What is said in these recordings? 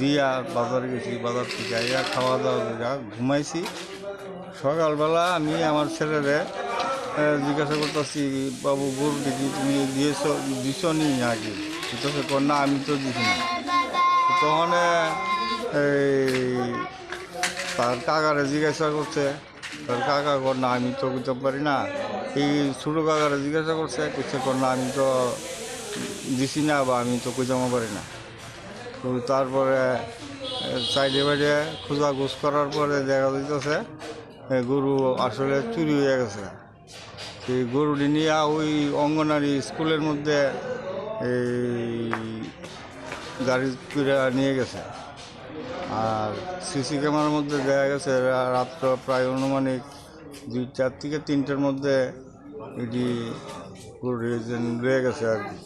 দিয়া বাজার গেছি, বাজার থেকে আইয়া খাওয়া দাওয়া করে ঘুমাইছি। সকালবেলা আমি আমার ছেলেরে জিজ্ঞাসা করতেছি, বাবু, গরু দেখি তুমি দিয়েছ, দিছ নি আগে? বুঝতেছে কর, না, আমি তো দিছি না। তখন এই তার কাকারে জিজ্ঞাসা করছে, তার কাকা কর, না, আমি তো বুঝতে পারি না। এই ছোটো কাকারে জিজ্ঞাসা করছে কিছু কর, না, আমি তো দিছি না বা আমি তো কইতামও পারি না। তারপরে সাইডে বাইডে খোঁজা ঘুষ করার পরে দেখা যাইতেছে গরু আসলে চুরি হয়ে গেছে। সেই গরুটি নিয়ে ওই অঙ্গনারী স্কুলের মধ্যে এই গাড়ি করে নিয়ে গেছে। আর সিসি ক্যামেরার মধ্যে দেখা গেছে রাত্র প্রায় অনুমানিক দুই চার থেকে তিনটের মধ্যে এটি গরু রয়ে গেছে আর কি।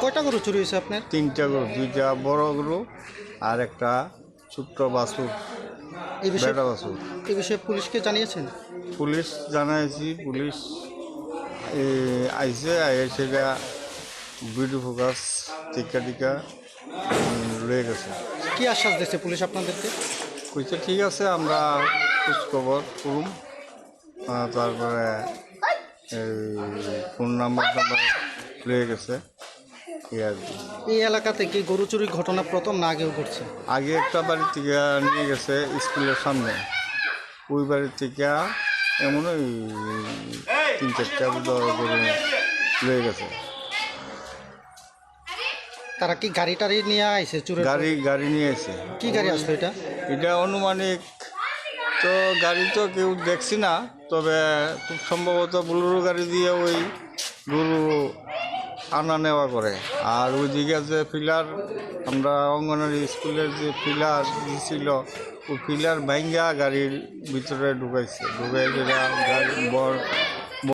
কয়টা গরু চুরি হয়েছে আপনার? তিনটা গরু দুইটা বড় গরু আর একটা ছোট্ট বাছুর এই বিষয়ে বেটা বাছুর। এই বিষয়ে পুলিশকে জানিয়েছেন? পুলিশ জানাইছি পুলিশ আইসে সেটা ভিডিও ফোকাস টিকা টিকা রয়ে গেছে। কি আশ্বাস দিচ্ছে পুলিশ আপনাদেরকে? কইছে ঠিক আছে আমরা খোঁজখবর করুম। তারপরে ফোন নাম্বার রয়ে গেছে। এই এলাকাতে কি গরু চুরির ঘটনা প্রথম না আগেও ঘটছে? আগে একটা বাড়ির থেকে নিয়ে গেছে স্কুলের সামনে। ওই বাড়ির থেকে এমন ওই তিন চারটা বড় গরু লয়ে গেছে। তারা কি গাড়ি টাড়ি নিয়ে আইছে চুরের গাড়ি গাড়ি নিয়ে এসে কি গাড়ি আসলো এটা? এটা অনুমানিক তো গাড়ি তো কেউ দেখছি না, তবে খুব সম্ভবত বুলুরু গাড়ি দিয়ে ওই গরু আনা নেওয়া করে। আর ওইদিকে যে ফিলার, আমরা অঙ্গনারী স্কুলের যে ফিলার দিয়েছিল ও ফিলার ভাইঙ্গা গাড়ির ভিতরে ঢুকাইছে। ঢুকাই গাড়ি বর